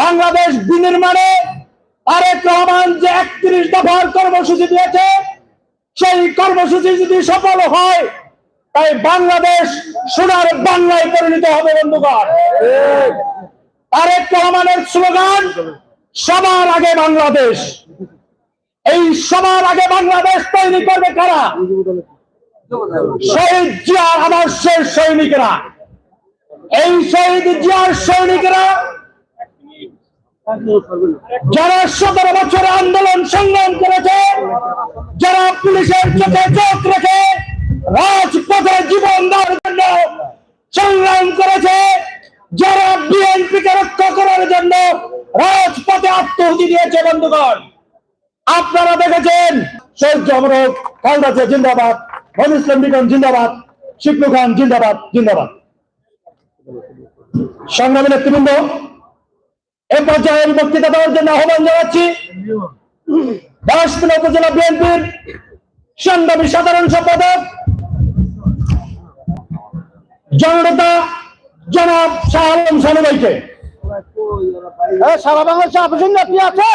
বাংলাদেশ বিনির্মাণে আরেক রহমান যে একত্রিশ দফার কর্মসূচি দিয়েছে, সেই কর্মসূচি যদি সফল হয়, তাই বাংলাদেশ সোনার বাংলায় পরিণত হবে, বন্ধুগণ। তারেক রহমানের স্লোগান, সবার আগে বাংলাদেশ। এই সবার আগে বাংলাদেশ তৈরি করবে কারা? শহীদ জিয়ার আদর্শের সৈনিকরা। এই শহীদ জিয়ার সৈনিকরা যারা সতেরো বছরে আন্দোলন সংগ্রাম করেছে, যারা পুলিশের চোখে চোখ রেখে রাজপথে জীবন দেওয়ার জন্য সংগ্রাম করেছে, যারা বিএনপি কে রক্ষা করার জন্য রাজপথে আত্মহুতি দিয়েছে, বন্ধুগণ। আপনারা দেখেছেন শহীদ জমরক খালদাসে জিন্দাবাদ মন ইসলাম জিন্দাবাদ শিকলু খান জিন্দাবাদ জিন্দাবাদ। সংগ্রামী নেতৃবৃন্দ এ পর্যায়ে আমি বক্তৃতা দেওয়ার জন্য আহ্বান জানাচ্ছি। দাসপুর উপজেলা বিএনপির সংগ্রামী সাধারণ সম্পাদক জননেতা জনাব শাহ আলম সানু ভাইকে। সারা বাংলাদেশে আপনি আছে?